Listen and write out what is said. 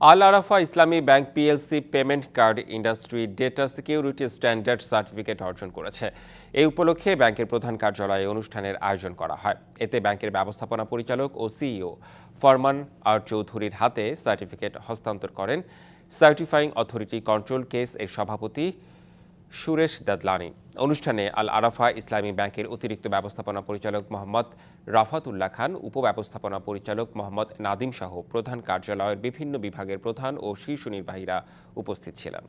Al Arafah Islami bank PLC payment card industry data security standard certificate অর্জন করেছে। এই উপলক্ষে ব্যাংকের প্রধান কার্যালয়ে অনুষ্ঠানের আয়োজন করা হয়। এতে ব্যাংকের ব্যবস্থাপনা পরিচালক ও সিইও ফরমান আর চৌধুরীর হাতে সার্টিফিকেট হস্তান্তর করেন। সার্টিফাইং অথরিটি কন্ট্রোল কেস এর সভাপতি সুরেশ দাদলানি। অনুষ্ঠানে আল আরাফা ইসলামী ব্যাংকের অতিরিক্ত ব্যবস্থাপনা পরিচালক মোহাম্মদ রাফাতুল্লাহ খান, উপব্যবস্থাপনা পরিচালক মোহাম্মদ নাদিম সহ প্রধান কার্যালয়ের বিভিন্ন বিভাগের প্রধান ও শীর্ষ নির্বাহীরা উপস্থিত ছিলেন।